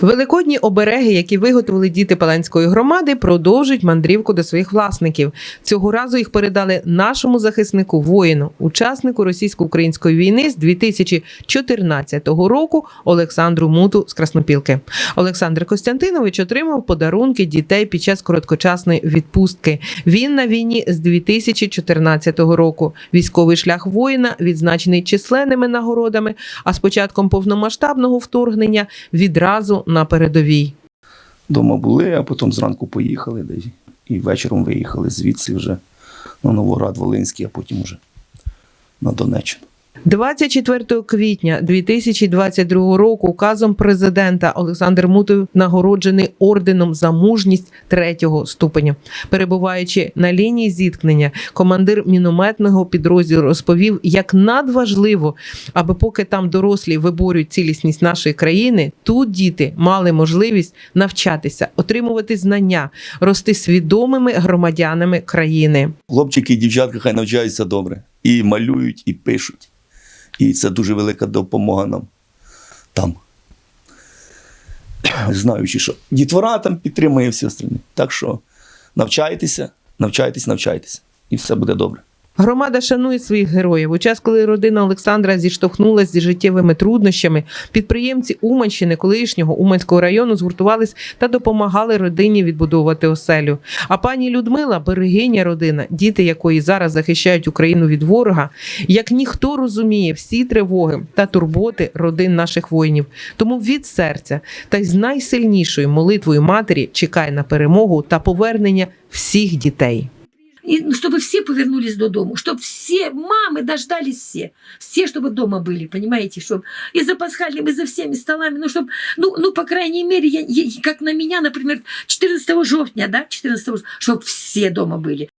Великодні обереги, які виготовили діти Паланської громади, продовжують мандрівку до своїх власників. Цього разу їх передали нашому захиснику воїну, учаснику російсько-української війни з 2014 року Олександру Муту з Краснопілки. Олександр Костянтинович отримав подарунки дітей під час короткочасної відпустки. Він на війні з 2014 року. Військовий шлях воїна відзначений численними нагородами. А з початком повномасштабного вторгнення відразу на передовій. Дома були, а потім зранку поїхали десь. І вечором виїхали звідси вже на Новоград Волинський, а потім вже на Донеччину. 24 квітня 2022 року указом президента Олександр Мутов нагороджений орденом за мужність третього ступеня. Перебуваючи на лінії зіткнення, командир мінометного підрозділу розповів, як надважливо, аби поки там дорослі виборюють цілісність нашої країни, тут діти мали можливість навчатися, отримувати знання, рости свідомими громадянами країни. Хлопчики і дівчатка хай навчаються добре. І малюють, і пишуть. І це дуже велика допомога нам там. Знаючи, що дітвора там підтримує всі остальні. Так що навчайтеся, навчайтесь, навчайтеся. І все буде добре. Громада шанує своїх героїв. У час, коли родина Олександра зіштовхнулася зі життєвими труднощами, підприємці Уманщини, колишнього Уманського району, згуртувались та допомагали родині відбудовувати оселю. А пані Людмила, берегиня родина, діти якої зараз захищають Україну від ворога, як ніхто розуміє всі тривоги та турботи родин наших воїнів. Тому від серця та й з найсильнішою молитвою матері чекає на перемогу та повернення всіх дітей. И ну, чтобы все повернулись додому, чтобы все мамы дождались все, все, чтобы дома были, понимаете, чтобы и за пасхальным, и за всеми столами, ну, чтобы, ну, ну, по крайней мере, я, я- как на меня, например, 14 жовтня, да, 14 чтобы все дома были.